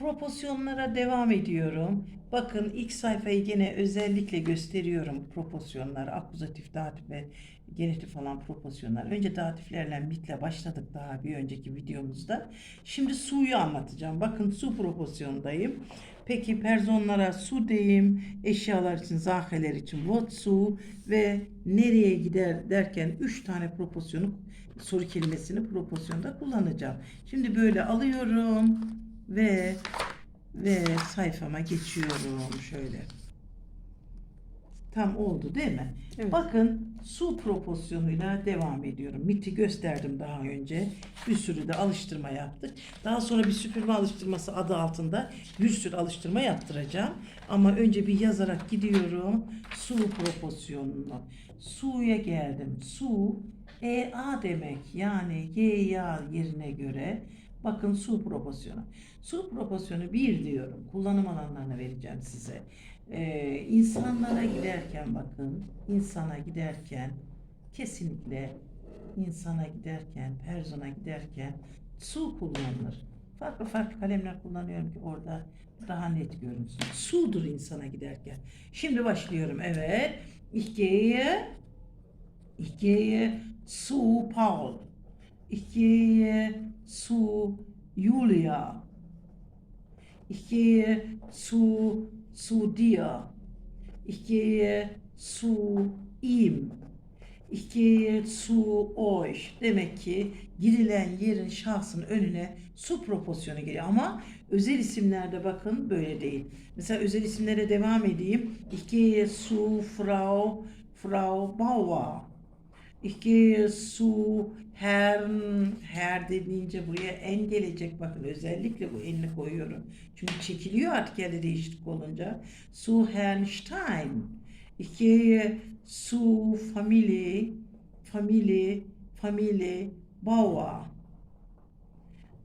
proporsiyonlara devam ediyorum. Bakın ilk sayfayı gene özellikle gösteriyorum proporsiyonlar, akuzatif, datif ve genitif falan proporsiyonlar. Önce datiflerle mitle başladık daha bir önceki videomuzda. Şimdi suyu anlatacağım. Bakın su proporsiyondayım. Peki personlara su diyeyim, eşyalar için, zaheler için what su ve nereye gider derken 3 tane proporsiyonu soru kelimesini proporsiyonda kullanacağım. Şimdi böyle alıyorum ve ve sayfama geçiyorum şöyle. Tam oldu değil mi? Evet. Bakın su proporsiyonuyla devam ediyorum. MIT'i gösterdim daha önce. Bir sürü de alıştırma yaptık. Daha sonra bir süpürme alıştırması adı altında bir sürü alıştırma yaptıracağım. Ama önce bir yazarak gidiyorum. Su proporsiyonunu. Su'ya geldim. Su EA demek. Yani GA yerine göre Bakın su proporsiyonu. Su proporsiyonu bir diyorum. Kullanım alanlarını vereceğim size. Ee, insanlara giderken bakın, insana giderken kesinlikle insana giderken, persona giderken su kullanılır. Farklı farklı kalemler kullanıyorum ki orada daha net görünsün. Sudur insana giderken. Şimdi başlıyorum. Evet. İch gehe zu Paul. Gehe zu Julia. Ich gehe zu, zu dir. Ich gehe zu ihm. Ich gehe zu euch. Demek ki girilen yerin şahsın önüne su proporsiyonu geliyor. Ama özel isimlerde bakın böyle değil. Mesela özel isimlere devam edeyim. Ich gehe zu Frau, Frau Bauer. Gehe zu Herrn, Herr dediğince buraya en gelecek bakın özellikle bu enini koyuyorum. Çünkü çekiliyor artikelde değişiklik olunca. Zu Herrn Stein. Ich gehe zu Familie, Familie, Familie Bauer.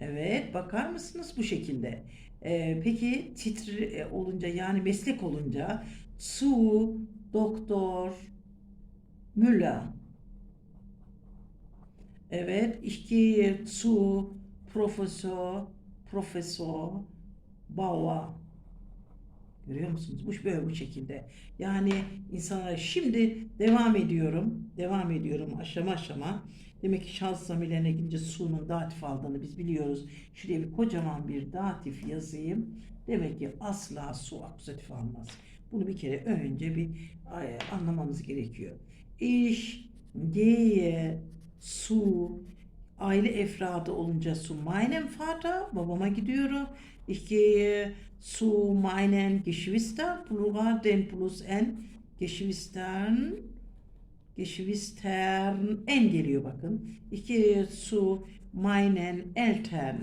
Evet bakar mısınız bu şekilde? Ee, peki titre olunca yani meslek olunca zu Doktor Müller. Evet, gehe zu Professor, Professor Bauer. Görüyor musunuz? Bu böyle bu şekilde. Yani insanlara şimdi devam ediyorum. Devam ediyorum aşama aşama. Demek ki şans zamirlerine gidince su'nun datif aldığını biz biliyoruz. Şuraya bir kocaman bir datif yazayım. Demek ki asla su akuzatif almaz. Bunu bir kere önce bir anlamamız gerekiyor. Ich gehe su aile efradı olunca su meinem Vater babama gidiyorum. Ich gehe zu meinen Geschwister plural den plus n Geschwistern Geschwistern en geliyor bakın. Ich gehe zu meinen Eltern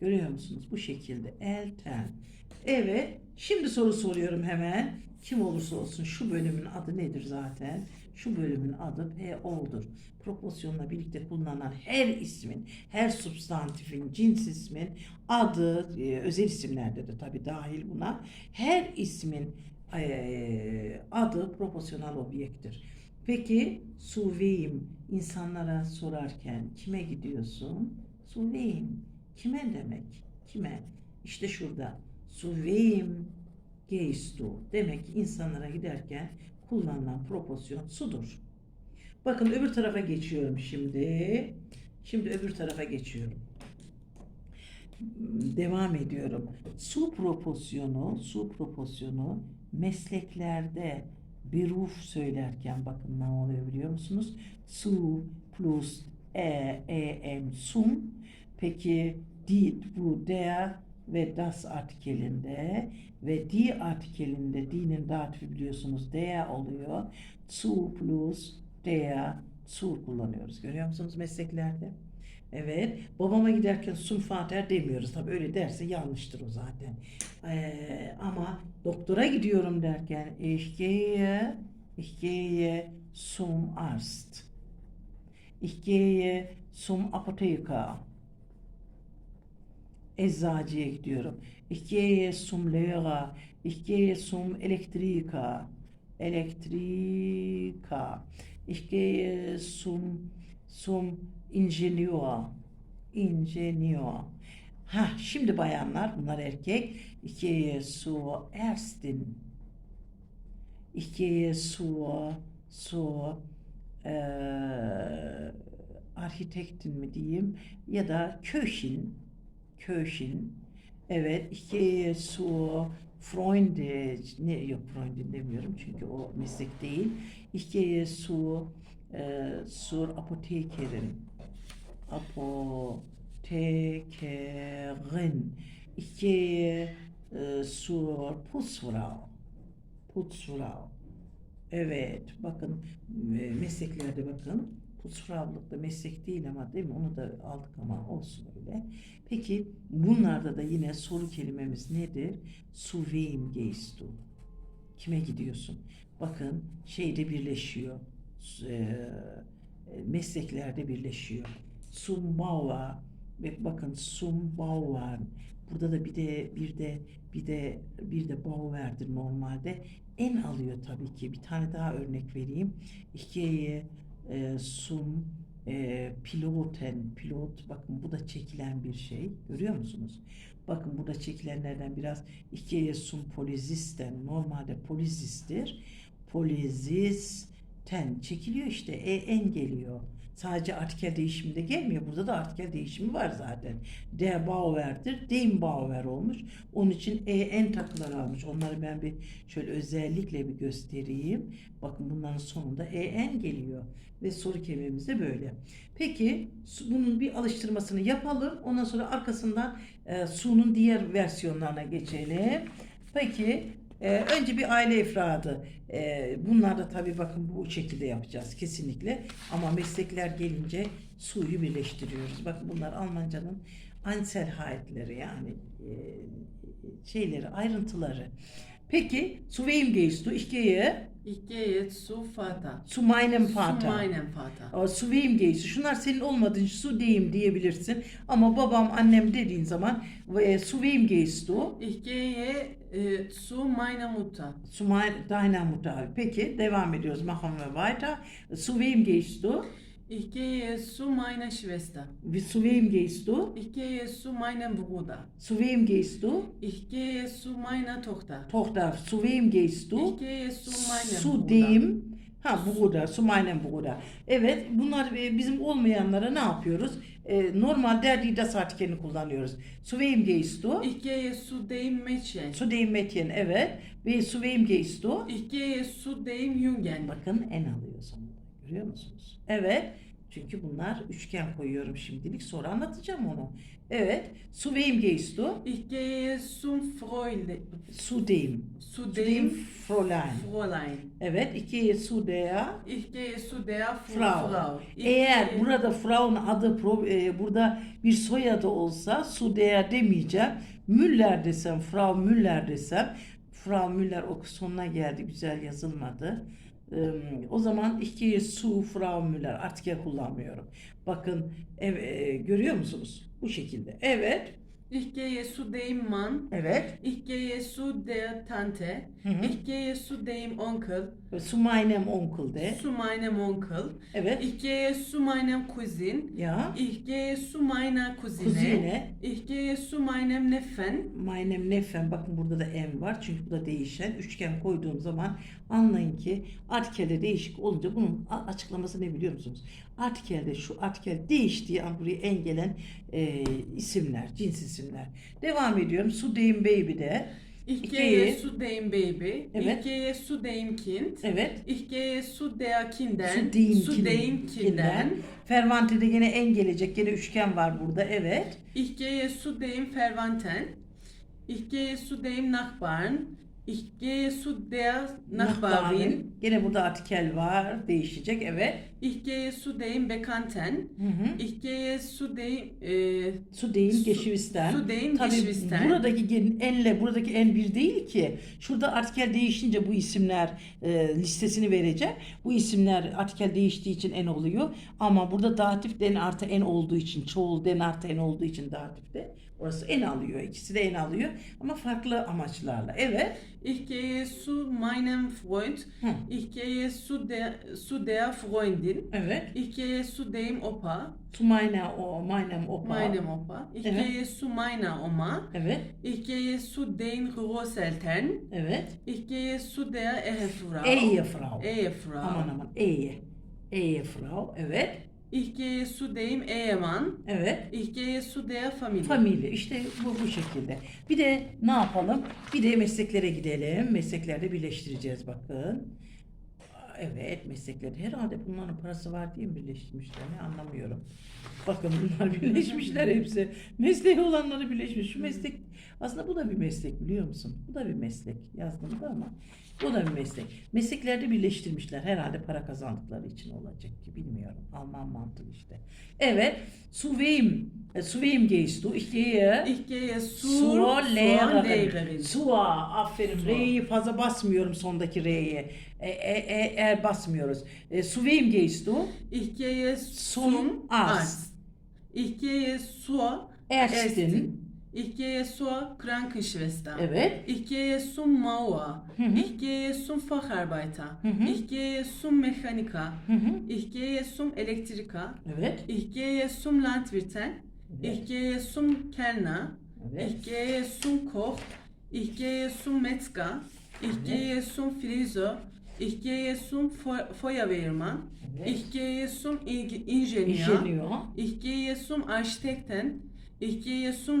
görüyor musunuz bu şekilde Eltern. Evet şimdi soru soruyorum hemen. Kim olursa olsun şu bölümün adı nedir zaten? Şu bölümün adı PO'dur. Proporsiyonla birlikte kullanılan her ismin, her substantifin, cins ismin adı, e, özel isimlerde de tabii dahil buna, her ismin e, adı proporsiyonel obyekttir. Peki suveyim insanlara sorarken kime gidiyorsun? Suveyim. Kime demek? Kime? İşte şurada. Suveyim geistu. Demek ki insanlara giderken kullanılan proporsiyon sudur. Bakın öbür tarafa geçiyorum şimdi. Şimdi öbür tarafa geçiyorum. Devam ediyorum. Su proporsiyonu, su proporsiyonu mesleklerde beruf söylerken bakın ne oluyor biliyor musunuz? Su plus e, e, em, sum. Peki die, bu der ve das artikelinde ve die artikelinde die'nin datifi biliyorsunuz der oluyor. Zu plus der zu kullanıyoruz. Görüyor musunuz mesleklerde? Evet. Babama giderken sun fater demiyoruz. Tabii öyle derse yanlıştır o zaten. Ee, ama doktora gidiyorum derken ich gehe, ich gehe zum Arzt. Ich gehe zum Apotheker. Eczacıya gidiyorum. Lehrer. Ich gehe zum Elektriker. Elektriker. Ich gehe zum, zum Ingenieur. Ingenieur. Ha şimdi bayanlar bunlar erkek. Zur Ärztin. Ich gehe zur zur eee Architektin mi diyeyim ya da Köchin. Köchin. Evet, gehe zur Freunde, ne yok Freundin demiyorum çünkü o meslek değil. Zur eee zur Apothekerin. Apothekerin. Ich gehe eee zur Putzfrau. Putzfrau. Evet, bakın e, mesleklerde bakın. Putzfrau'luk da meslek değil ama değil mi? Onu da aldık ama olsun öyle. Peki bunlarda da yine soru kelimemiz nedir? Gehst du? Kime gidiyorsun? Bakın şeyde birleşiyor. E, mesleklerde birleşiyor. Zum Bauer ve bakın zum Bauer. Burada da bir de bir de bir de bir de Bauer'dir normalde. En alıyor tabii ki. Bir tane daha örnek vereyim. Gehe e, zum e, Piloten. Pilot bakın bu da çekilen bir şey. Görüyor musunuz? Bakın burada çekilenlerden biraz gehe zum Polizisten. Normalde polizistir. Polizisten çekiliyor işte. E, en geliyor. Sadece artikel değişiminde gelmiyor. Burada da artikel değişimi var zaten. Der Bauer'dir. Dem Bauer olmuş. Onun için e, en takılar almış. Onları ben bir şöyle özellikle bir göstereyim. Bakın bunların sonunda en geliyor. Ve soru kelimemiz de böyle. Peki bunun bir alıştırmasını yapalım. Ondan sonra arkasından e, su'nun diğer versiyonlarına geçelim. Peki e, önce bir aile ifradı. E, bunlar da tabii bakın bu şekilde yapacağız kesinlikle. Ama meslekler gelince su'yu birleştiriyoruz. Bakın bunlar Almancanın Einzelheitleri yani e, şeyleri, ayrıntıları. Peki, zu wem gehst du? Ich Ich gehe zu Vater. zu meinem Zu Vater. meinem Vater. Su gehst du? Şunlar senin olmadığın su deyim diyebilirsin. Ama babam, annem dediğin zaman e, su wem gehst du? Ich gehe äh, zu meiner Mutter. Zu mein, deiner Mutter. Peki, devam ediyoruz. Machen wir weiter. Zu wem gehst du? Ich gehe zu meiner Schwester. Wie- Zu wem gehst du? Ich gehe zu meinem Bruder. Zu wem gehst du? Ich gehe zu meiner Tochter. Tochter, zu wem gehst du? Ich gehe zu meinem Zu Bruder. dem ha zu meinem Bruder. Evet, bunlar e, bizim olmayanlara ne yapıyoruz? E, normal derdi das artikelini kullanıyoruz. Zu wem gehst du? Ich gehe zu dem Mädchen. Zu dem Mädchen, evet. Ve zu wem gehst du? Ich gehe zu dem Jungen. Bakın en alıyor sonunda. Görüyor musunuz? Evet. Çünkü bunlar üçgen koyuyorum şimdilik. Sonra anlatacağım onu. Evet. Zu wem gehst du? Ich gehe zum Freund. Zu dem. Zu Zu dem Fräulein. Fräulein. Evet. Ich gehe zu der Ich gehe zu der Frau. Frau. Eğer gehe- burada Frau'nun adı e, burada bir soyadı olsa su değer demeyeceğim. Müller desem, Frau Müller desem. Frau Müller o sonuna geldi. Güzel yazılmadı. O zaman iki su Frau Müller artık ya kullanmıyorum. Bakın ev, e, görüyor musunuz? Bu şekilde. Evet. Ich gehe zu dem Mann. Evet. Ich gehe zu der Tante. Hı hı. Ich gehe zu dem Onkel. Su meinem Onkel de. Zu meinem Onkel. Evet. Ich gehe zu meinem Cousin. Ya. Ich gehe zu meiner Cousine. Kuzine. Ich gehe zu meinem Neffen. Meinem nefen bakın burada da em var çünkü bu da değişen üçgen koyduğum zaman anlayın ki artikelde değişik olunca bunun açıklaması ne biliyor musunuz? Artikelde şu artikel değiştiği an buraya en gelen e, isimler, cins isimler. Devam ediyorum. Su deyim baby de. Gehe- zu dem Baby. Evet. Ich gehe zu dem Kind. Evet. Zu der Kindern. Su deyim zu kin- den Kindern. Fervantede gene en gelecek. Gene üçgen var burada. Evet. Zu dem Verwandten. Ich gehe zu dem Nachbarn. Ich gehe zu der Nachbarin. Gene burada artikel var. Değişecek. Evet. Ich gehe zu dem Bekannten. Hı hı. Ich gehe zu dem Su deyim Su- geçivisten. su deyim Tabii geçivisten. buradaki gen- enle buradaki en bir değil ki. Şurada artikel değişince bu isimler e, listesini vereceğim. Bu isimler artikel değiştiği için en oluyor. Ama burada datif den artı en olduğu için çoğul den artı en olduğu için datifte orası en alıyor. İkisi de en alıyor ama farklı amaçlarla. Evet. Ich gehe zu meinem Freund. Hı. Ich gehe zu der, zu der Freundin. Evet. Ich gehe zu dem Opa. To meine, o, meinem Opa. Meinem Opa. Ich Evet. gehe zu meiner Oma. Evet. Ich gehe zu den Großeltern. Evet. Ich gehe zu der Ehefrau. Ehefrau. Ehefrau. Aman aman. Ehe. Ehefrau. Evet. Ich gehe zu dem Ehemann. Evet. Ich gehe zu der Familie. Familya işte bu bu şekilde. Bir de ne yapalım? Bir de mesleklere gidelim. Mesleklerde birleştireceğiz bakın. Evet meslekleri. Herhalde bunların parası var diye mi birleştirmişler? Ne anlamıyorum. Bakın bunlar birleşmişler hepsi. Mesleği olanları birleşmiş. Şu meslek aslında bu da bir meslek biliyor musun? Bu da bir meslek. Yazdım da ama bu da bir meslek. Mesleklerde birleştirmişler. Herhalde para kazandıkları için olacak ki bilmiyorum. Alman mantığı işte. Evet. Wem? E, wem gehst du? Ich gehe Ich gehe zur, Lehrerin. Zur. Aferin. Zur. R'yi fazla basmıyorum sondaki R'ye. E, e, e, eğer basmıyoruz. E, wem gehst du? Ich gehe Zum. Arzt. Ich gehe zur Ärztin. Ärztin. Ich gehe zur Krankenschwester. Evet. Ich gehe zum Mauer. Hı hı. Ich gehe zum Facharbeiter. hı. Ich gehe zum Mechaniker. Hı hı. Ich gehe zum Elektriker. Evet. Ich gehe zum Landwirten. Evet. Ich gehe zum Kellner. Evet. Ich gehe zum Koch. Ich gehe zum Metzger. Ich Evet. gehe zum Friseur. Ich gehe zum Feu- Feuerwehrmann. Evet. Ich gehe zum Ing- Ingenieur. İşleniyor. Ich gehe zum Architekten.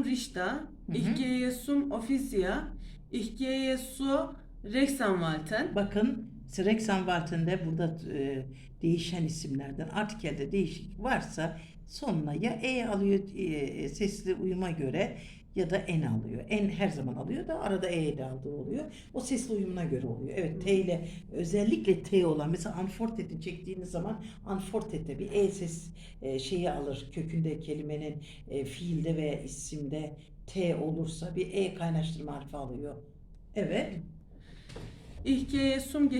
Richter. Ich gehe zum Offizier. Ich gehe zur Rechtsanwalten. Bakın Rechtsanwalt'ın burada e, değişen isimlerden artikelde değişik varsa sonuna ya E alıyor e, sesli uyuma göre ya da N alıyor. N her zaman alıyor da arada E de aldığı oluyor. O sesli uyumuna göre oluyor. Evet T ile özellikle T olan mesela unfortet'i çektiğiniz zaman unfortet'te bir E ses e, şeyi alır. Kökünde kelimenin e, fiilde ve isimde T olursa bir E kaynaştırma harfi alıyor. Evet. Ich gehe zum.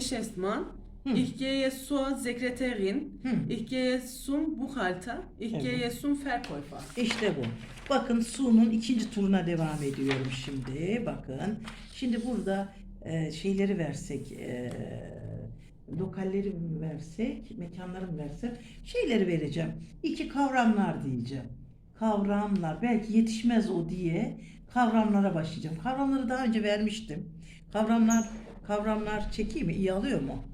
Hm. Ich gehe zur Sekretärin. Hm. Ich gehe zum Buchhalter. Ich Evet. gehe zum Verkäufer. İşte bu. Bakın Su'nun ikinci turuna devam ediyorum şimdi. Bakın. Şimdi burada e, şeyleri versek, e, lokalleri mi versek, mekanları mı versek, şeyleri vereceğim. İki kavramlar diyeceğim. Kavramlar. Belki yetişmez o diye kavramlara başlayacağım. Kavramları daha önce vermiştim. Kavramlar, kavramlar çekeyim mi? İyi alıyor mu?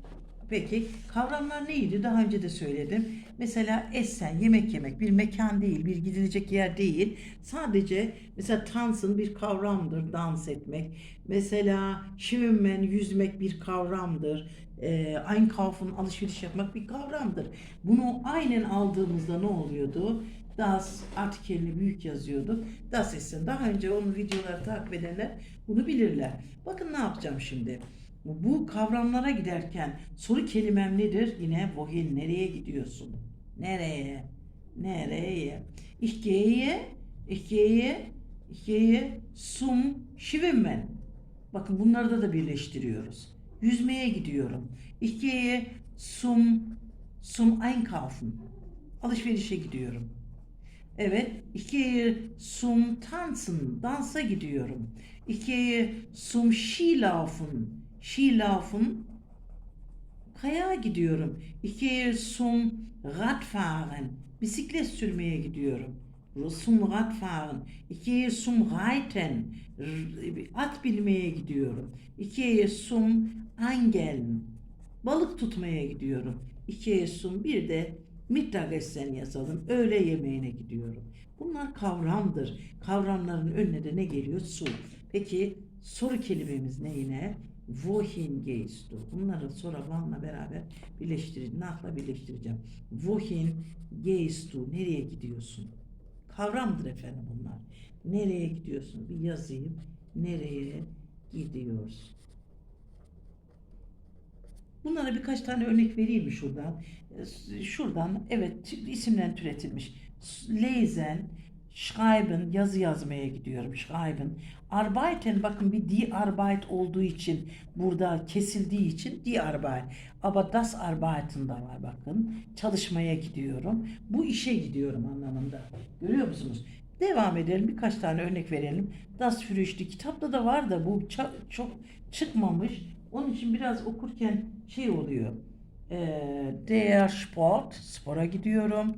Peki kavramlar neydi? Daha önce de söyledim. Mesela Essen yemek yemek bir mekan değil, bir gidilecek yer değil. Sadece mesela tanzın bir kavramdır, dans etmek. Mesela schwimmen yüzmek bir kavramdır. Ee, einkaufen alışveriş yapmak bir kavramdır. Bunu aynen aldığımızda ne oluyordu? Das artikelini büyük yazıyorduk. Das Essen. Daha önce onun videoları takip edenler bunu bilirler. Bakın ne yapacağım şimdi. Bu kavramlara giderken soru kelimem nedir? Yine wohin, nereye gidiyorsun? Nereye? Nereye? Ich gehe, ich gehe, ich. Bakın bunları da birleştiriyoruz. Yüzmeye gidiyorum. Ich gehe zum, zum Einkaufen. Alışverişe gidiyorum. Evet, ich gehe zum Tanzen, dansa gidiyorum. Ich gehe zum Skilaufen, Skilaufen, kayağa gidiyorum. Gehe zum Radfahren, bisiklet sürmeye gidiyorum. Zum Radfahren. Gehe zum Reiten, at binmeye gidiyorum. Gehe zum Angeln, balık tutmaya gidiyorum. Gehe zum bir de Mittagessen yazalım. Öğle yemeğine gidiyorum. Bunlar kavramdır. Kavramların önüne de ne geliyor? Su. Peki soru kelimemiz ne yine? Wohin gehst du? Bunları sonra vanla beraber birleştireceğim. Nahla birleştireceğim. Wohin gehst du? Nereye gidiyorsun? Kavramdır efendim bunlar. Nereye gidiyorsun? Bir yazayım. Nereye gidiyorsun? Bunlara birkaç tane örnek vereyim şuradan? Ee, Şuradan evet isimden türetilmiş. Lesen, schreiben yazı yazmaya gidiyorum. Schreiben. Arbeiten bakın bir die Arbeit olduğu için burada kesildiği için die Arbeit. Aber das Arbeiten da var bakın. Çalışmaya gidiyorum. Bu işe gidiyorum anlamında. Görüyor musunuz? Devam edelim. Birkaç tane örnek verelim. Das Frühstück kitapta da var da bu çok çıkmamış. Onun için biraz okurken şey oluyor. Ee, der Sport, spora gidiyorum.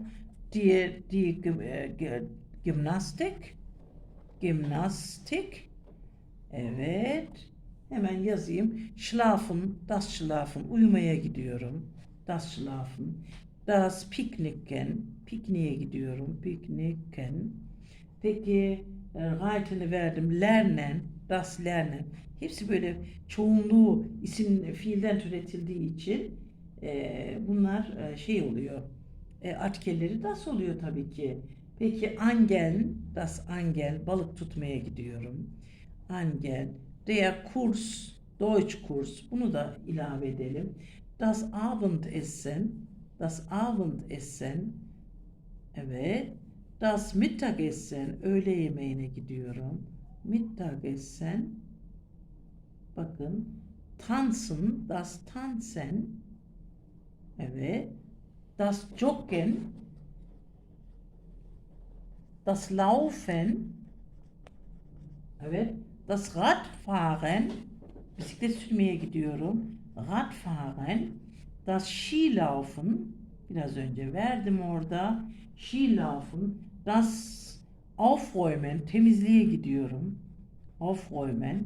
Die, die e, Ge- Gymnastik, Gymnastik. Evet. Hemen yazayım. Schlafen, das Schlafen. Uyumaya gidiyorum. Das Schlafen. Das Picknicken. Pikniğe gidiyorum. Piknicken. Peki e, Reiten'i verdim. Lernen. Das Lernen. Hepsi böyle çoğunluğu isim fiilden türetildiği için e, bunlar e, şey oluyor. E, artikelleri das oluyor tabii ki. Peki Angel, das Angel, balık tutmaya gidiyorum. Angel, der Kurs, Deutsch Kurs, bunu da ilave edelim. Das Abendessen, das Abendessen, evet. Das Mittagessen, öğle yemeğine gidiyorum. Mittagessen, bakın. Tanzen, das Tanzen, evet. Das Joggen, das Laufen, evet. Das Radfahren, bisiklet sürmeye gidiyorum. Radfahren, das Skilaufen, biraz önce verdim orada. Skilaufen, das Aufräumen, temizliğe gidiyorum. Aufräumen,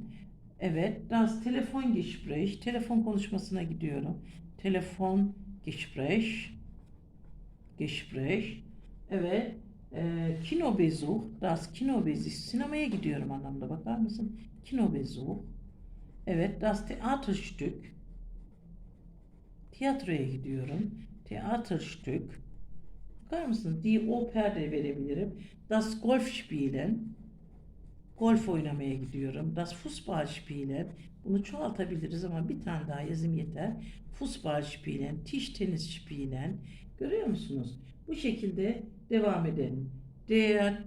evet. Das Telefongespräch, telefon konuşmasına gidiyorum. Telefon Gespräch, Gespräch, evet. Ee, Kinobesuch, das Kinobesuch, sinemaya gidiyorum anlamda bakar mısın? Kinobesuch, evet. Das Theaterstück, tiyatroya gidiyorum. Theaterstück, bakar mısın? Die Oper de verebilirim. Das Golfspielen, golf oynamaya gidiyorum. Das Fußballspielen, bunu çoğaltabiliriz ama bir tane daha yazım yeter. Fußballspielen, Tischtennis spielen, görüyor musunuz? Bu şekilde devam edelim. Der,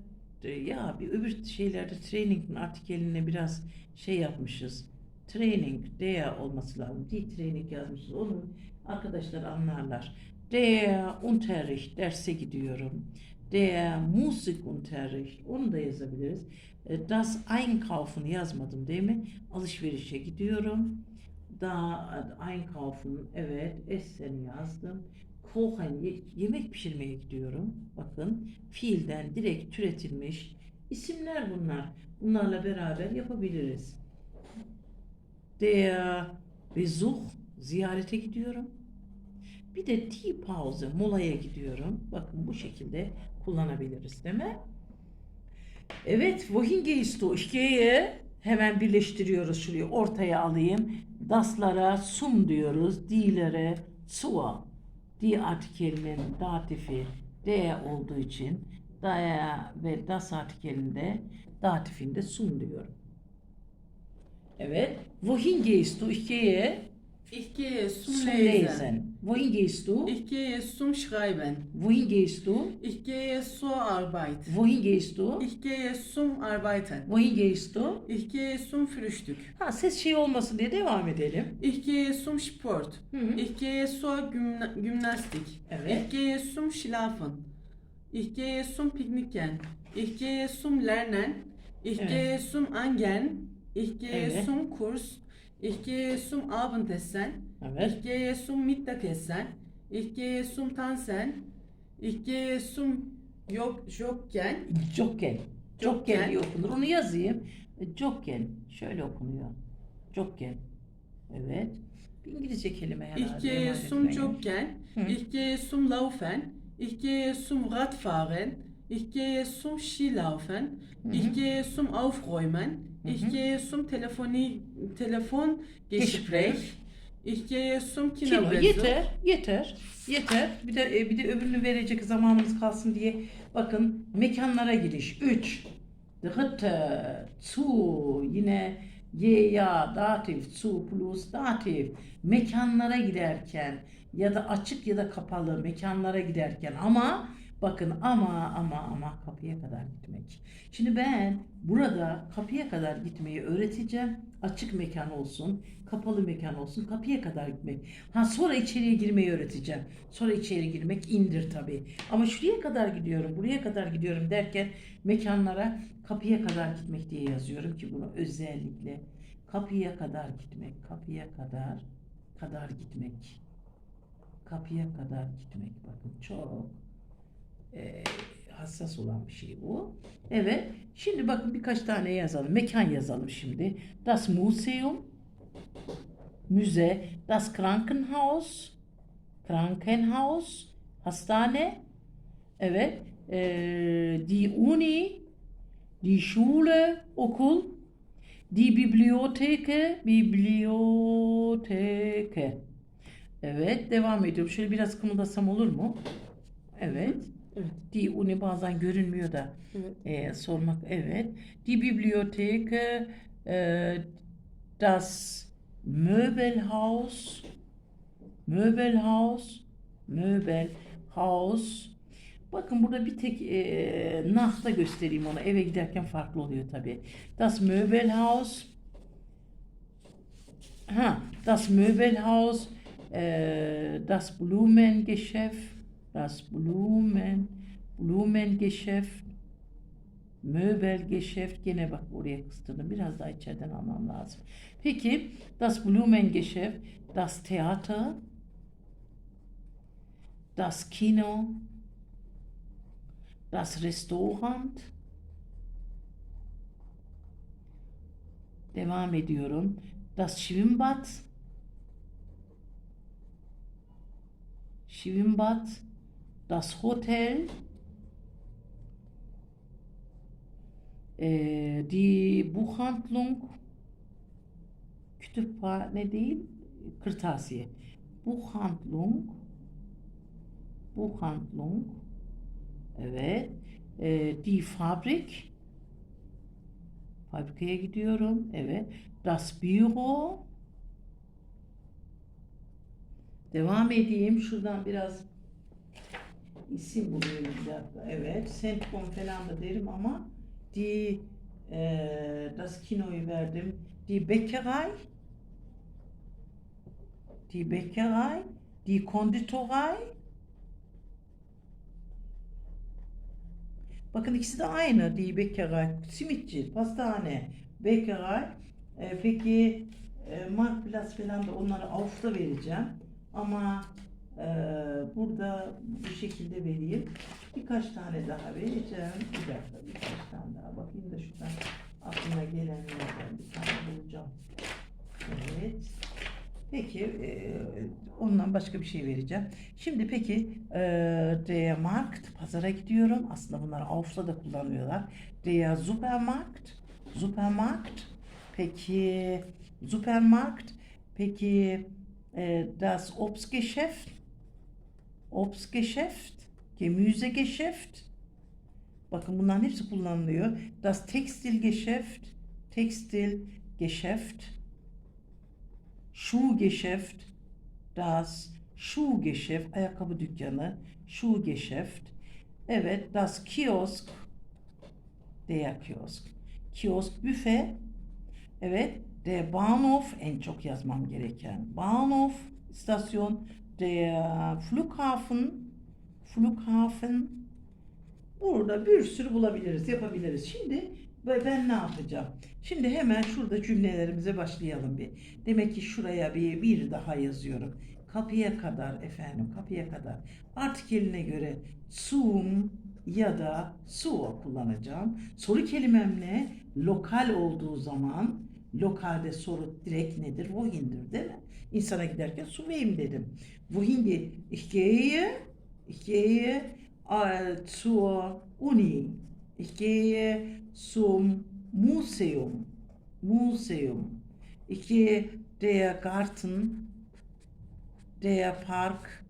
ya bir öbür şeylerde training'in artikeline biraz şey yapmışız. Training, der olması lazım. Die training yazmışız. Onu arkadaşlar anlarlar. Der Unterricht, derse gidiyorum. Der Musikunterricht, onu da yazabiliriz. E, Das Einkaufen yazmadım değil mi? Alışverişe gidiyorum. Da Einkaufen, evet, Essen yazdım. Kochen, ye- yemek pişirmeye gidiyorum. Bakın, fiilden direkt türetilmiş isimler bunlar. Bunlarla beraber yapabiliriz. Der Besuch, ziyarete gidiyorum. Bir de tea pause, molaya gidiyorum. Bakın bu şekilde kullanabiliriz değil mi? Evet, wohin gehst du? Ich gehe. Hemen birleştiriyoruz şuraya ortaya alayım. Das'lara sum diyoruz. Di'lere zur. Di artikelinin datifi de olduğu için daya ve das artikelinde datifinde sum diyorum. Evet. Wohin gehst du? Ich gehe Ich gehe zum Lesen. Lesen. Wohin gehst du? Ich gehe zum Schreiben. Wohin gehst du? Ich gehe zur Arbeit. Wohin gehst du? Ich gehe zum Arbeiten. Wohin gehst du? Ich gehe zum Frühstück. Ha ses şey olmasın diye devam edelim. Ich gehe zum Sport. Hı hı. Ich gehe zur Gymna Gymnastik. Evet. Ich gehe zum Schlafen. Ich gehe zum Picknicken. Ich gehe zum Lernen. Ich Evet. gehe zum Angeln. Ich gehe Evet. zum Kurs. Ich gehe zum Abendessen. Evet. Ich gehe zum Mittagessen. Ich gehe zum Tanzen. Ich gehe zum Jog Joggen. Jokken. Jokken Jokken. diye okunur. Onu yazayım. Jokken. Şöyle okunuyor. Jokken. Evet. Bir İngilizce kelime herhalde. Ich. Joggen. Hı. Ich gehe zum Laufen. Ich gehe zum Radfahren. Ich gehe zum Skilaufen. Mhm. Ich gehe zum Aufräumen. Ich Mhm. gehe zum Telefoni Telefongespräch. Zum Kino. Kinobesuch. Yeter. Yeter. Yeter. Bir de e, bir de öbürünü verecek zamanımız kalsın diye. Bakın mekanlara giriş. 3. Dritte. Zu. Yine ye ya datif. Zu plus datif. Mekanlara giderken ya da açık ya da kapalı mekanlara giderken ama Bakın ama ama ama kapıya kadar gitmek. Şimdi ben burada kapıya kadar gitmeyi öğreteceğim. Açık mekan olsun, kapalı mekan olsun, kapıya kadar gitmek. Ha sonra içeriye girmeyi öğreteceğim. Sonra içeri girmek indir tabii. Ama şuraya kadar gidiyorum, buraya kadar gidiyorum derken mekanlara kapıya kadar gitmek diye yazıyorum ki bunu özellikle kapıya kadar gitmek, kapıya kadar kadar gitmek. Kapıya kadar gitmek bakın çok e, hassas olan bir şey bu. Evet. Şimdi bakın birkaç tane yazalım. Mekan yazalım şimdi. Das Museum Müze, das Krankenhaus Krankenhaus Hastane Evet. E, die Uni Die Schule Okul Die Bibliotheke Bibliotheke Evet. Devam ediyorum. Şöyle biraz kımıldasam olur mu? Evet. Evet. Die Uni bazen görünmüyor da Evet. e, sormak evet. Die Bibliotheke, e, das Möbelhaus, Möbelhaus, Möbelhaus. Bakın burada bir tek e, nahta göstereyim onu. Eve giderken farklı oluyor tabii. Das Möbelhaus, ha, das Möbelhaus, e, das Blumengeschäft, das Blumen, Blumengeschäft, Möbelgeschäft gene bak oraya kıstırdım. Biraz daha içeriden almam lazım. Peki das Blumengeschäft, das Theater, das Kino, das Restaurant. Devam ediyorum. Das Schwimmbad. Schwimmbad. Das Hotel. Ee, die Buchhandlung kütüphane değil kırtasiye. Buchhandlung Buchhandlung evet. Ee, die Fabrik fabrikaya gidiyorum evet. Das Büro. Devam edeyim şuradan biraz isim buluyorum bir dakika evet Sentcom falan da derim ama die e, das Kino'yu verdim die Bäckerei die Bäckerei die Konditorei Bakın ikisi de aynı. Die Bäckerei, simitçi, pastane, Bäckerei. E, peki e, Marktplatz falan da onları Auf'ta vereceğim. Ama burada bu şekilde vereyim. Birkaç tane daha vereceğim. Bir dakika birkaç tane daha. Bakayım da şuradan aklıma gelenlerden bir tane bulacağım. Evet. Peki e, ondan başka bir şey vereceğim. Şimdi peki e, Markt, pazara gidiyorum. Aslında bunları Auf'ta da kullanıyorlar. Der Supermarkt, Supermarkt. Peki Supermarkt. Peki e, das Obstgeschäft, Obstgeschäft, Gemüsegeschäft. Bakın bunların hepsi kullanılıyor. Das Textilgeschäft, Textilgeschäft. Schuhgeschäft, das Schuhgeschäft, ayakkabı dükkanı, Schuhgeschäft. Evet, das Kiosk, der Kiosk. Kiosk büfe. Evet, der Bahnhof, en çok yazmam gereken. Bahnhof, istasyon, der Flughafen, Flughafen. Burada bir sürü bulabiliriz, yapabiliriz. Şimdi ben ne yapacağım? Şimdi hemen şurada cümlelerimize başlayalım bir. Demek ki şuraya bir, bir daha yazıyorum. Kapıya kadar efendim, kapıya kadar. Artikeline göre zum ya da su kullanacağım. Soru kelimem ne? Lokal olduğu zaman lokalde soru direkt nedir? Wohin'dir değil mi? İnsana giderken su veyim dedim. Wohin geht? Ich gehe, ich gehe äh, zur Uni. Ich gehe zum Museum. Museum. Ich der Garten, der Park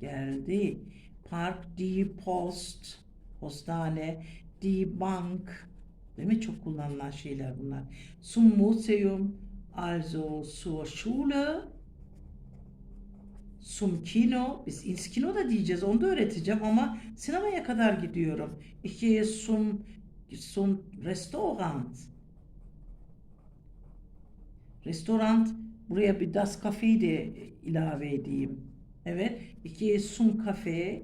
geldi. Park, die Post, postane, die Bank. Değil mi? Çok kullanılan şeyler bunlar. Zum Museum, also zur Schule. zum Kino. Biz ins Kino da diyeceğiz. Onu da öğreteceğim ama sinemaya kadar gidiyorum. Ich gehe zum, zum Restaurant. Restaurant. Buraya bir Das Cafe'yi de ilave edeyim. Evet. Ich gehe zum Café.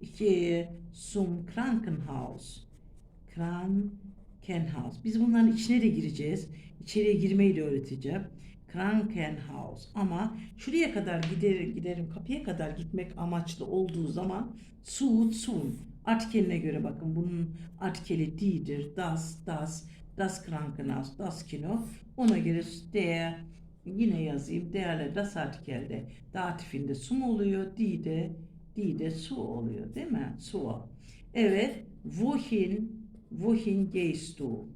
Ich gehe zum Krankenhaus. Krankenhaus. Biz bunların içine de gireceğiz. İçeriye girmeyi de öğreteceğim. Krankenhaus. Ama şuraya kadar giderim, giderim kapıya kadar gitmek amaçlı olduğu zaman zu, zum. Artikeline göre bakın bunun artikeli die'dir. Das, das, das Krankenhaus, das Kino. Ona göre der yine yazayım. Derle das artikelde datifinde sum oluyor. Die de, die de su oluyor değil mi? Su. Evet. Wohin, wohin gehst du?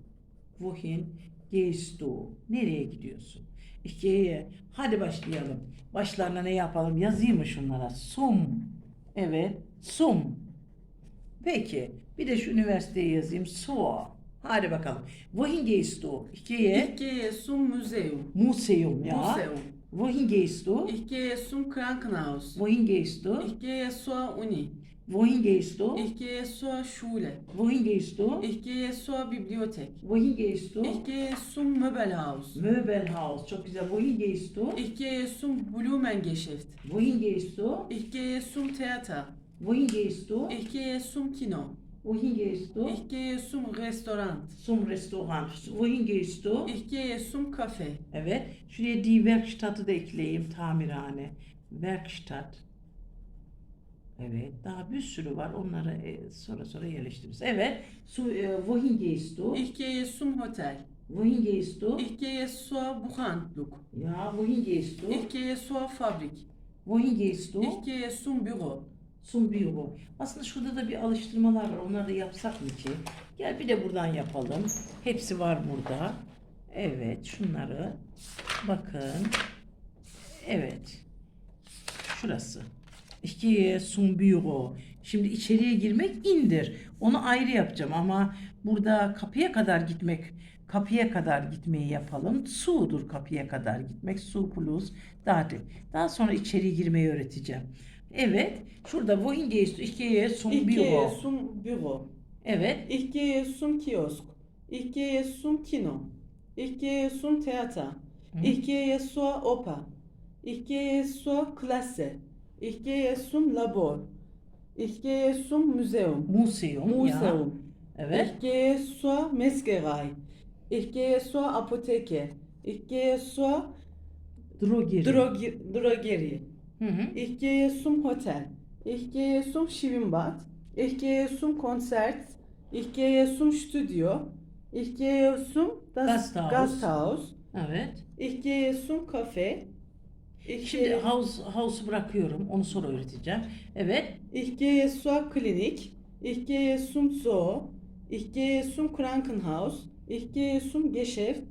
Wohin gehst du? Nereye gidiyorsun? Gehe. Hadi başlayalım. Başlarına ne yapalım? Yazayım mı şunlara? Sum. Evet. Sum. Peki. Bir de şu üniversiteyi yazayım. So. Hadi bakalım. Wohin gehst du? Ich gehe zum Museum. Museum ya. Museum. Wohin gehst du? Ich gehe zum Krankenhaus. Wohin gehst du? Ich gehe zur Uni. Wohin gehst du? Ich gehe zur Schule. Wohin gehst du? Ich gehe zur Bibliothek. Wohin gehst du? Ich gehe zum Möbelhaus. Möbelhaus. Çok güzel. Wohin gehst du? Ich gehe zum Blumengeschäft. Wohin gehst du? Ich gehe zum Theater. Wohin gehst du? Ich gehe zum Kino. Wohin gehst du? Ich gehe zum Restaurant. Zum Restoran. Wohin gehst du? Ich gehe zum Café. Evet. Şuraya die Werkstatt'ı da ekleyeyim. Tamirhane. Werkstatt. Evet. Daha bir sürü var. Onları e, sonra sonra yerleştiririz. Evet. Su, e, wohin gehst du? Ich gehe zum Hotel. Wohin gehst du? Ich gehe zur Buchhandlung. Ja, wohin gehst du? Ich gehe zur Fabrik. Wohin gehst du? Ich gehe zum Büro. Sun Büro. Aslında şurada da bir alıştırmalar var. Onları da yapsak mı ki? Gel bir de buradan yapalım. Hepsi var burada. Evet, şunları. Bakın. Evet. Şurası. İki sun Büro. Şimdi içeriye girmek indir. Onu ayrı yapacağım ama burada kapıya kadar gitmek kapıya kadar gitmeyi yapalım. Su'dur kapıya kadar gitmek. Su plus dati. Daha sonra içeriye girmeyi öğreteceğim. Evet. Şurada wohin gehst du? Ich gehe zum Ich gehe Büro. zum Büro. Evet. Ich gehe zum Kiosk. Ich gehe zum Kino. Ich gehe zum Theater. Ich gehe zur Oper. Ich gehe zur Klasse. Zum Labor. Gehe zum Museum. Museum. Ya. Evet. Zur Apotheke. Ich gehe zur Drogeri. Drogi Drogerie. Hı hı. Zum Hotel. Ich gehe zum Studio. Ich gehe zum das Gasthaus. Gasthaus. Evet. Ich gehe Ich Şimdi house, house'u bırakıyorum. Onu sonra öğreteceğim. Evet. ich gehe zur Klinik. Ich gehe zum Zoo. Ich gehe zum Krankenhaus. Ich gehe zum Geschäft.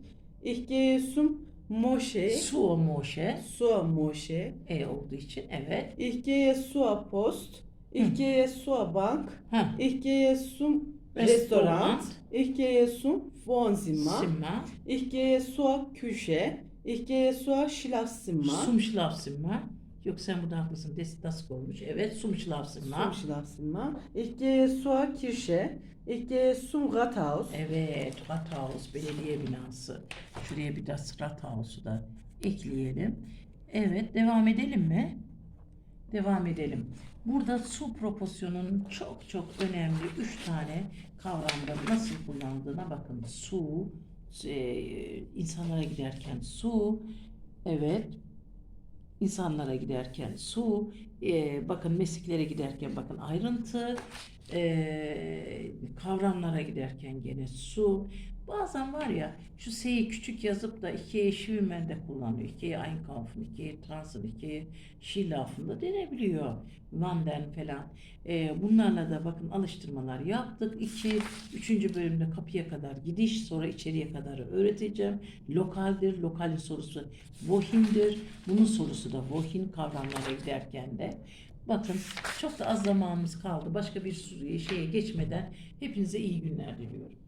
Ich gehe zum Moschee. Su Moşe. Zur Moschee. E olduğu için. Evet. Ich gehe zur Post. Ich gehe zur Bank. Ha. Ich gehe zum Restaurant. Restaurant. Ich gehe zum Wohnzimmer. Simma. Ich gehe zur Küche. Ich gehe zur Schlafzimmer. Sum Schlafzimmer. Yok sen burada haklısın. Des, das olmuş. Evet. Sum Schlafzimmer. Zum Schlafzimmer. Ich gehe zur Kirche. Ich gehe zum Rathaus. Evet. Rathaus. Belediye binası. Şuraya bir das Rathaus'u da ekleyelim. Evet. Devam edelim mi? Devam edelim. Burada su proporsiyonunun çok çok önemli üç tane kavramda nasıl kullandığına bakın. Su, e, insanlara giderken su, evet, insanlara giderken su, e, bakın mesleklere giderken bakın ayrıntı, e, kavramlara giderken gene su. Bazen var ya şu S'yi küçük yazıp da ikiye şivmen de kullanıyor. İkiye Einkaufen, ikiye Transen, ikiye Skilaufen denebiliyor. Wandern falan. Ee, bunlarla da bakın alıştırmalar yaptık. İki, üçüncü bölümde kapıya kadar gidiş, sonra içeriye kadar öğreteceğim. Lokaldir, lokalin sorusu wohin'dir. Bunun sorusu da wohin kavramlara giderken de. Bakın çok da az zamanımız kaldı. Başka bir şeye geçmeden hepinize iyi günler diliyorum.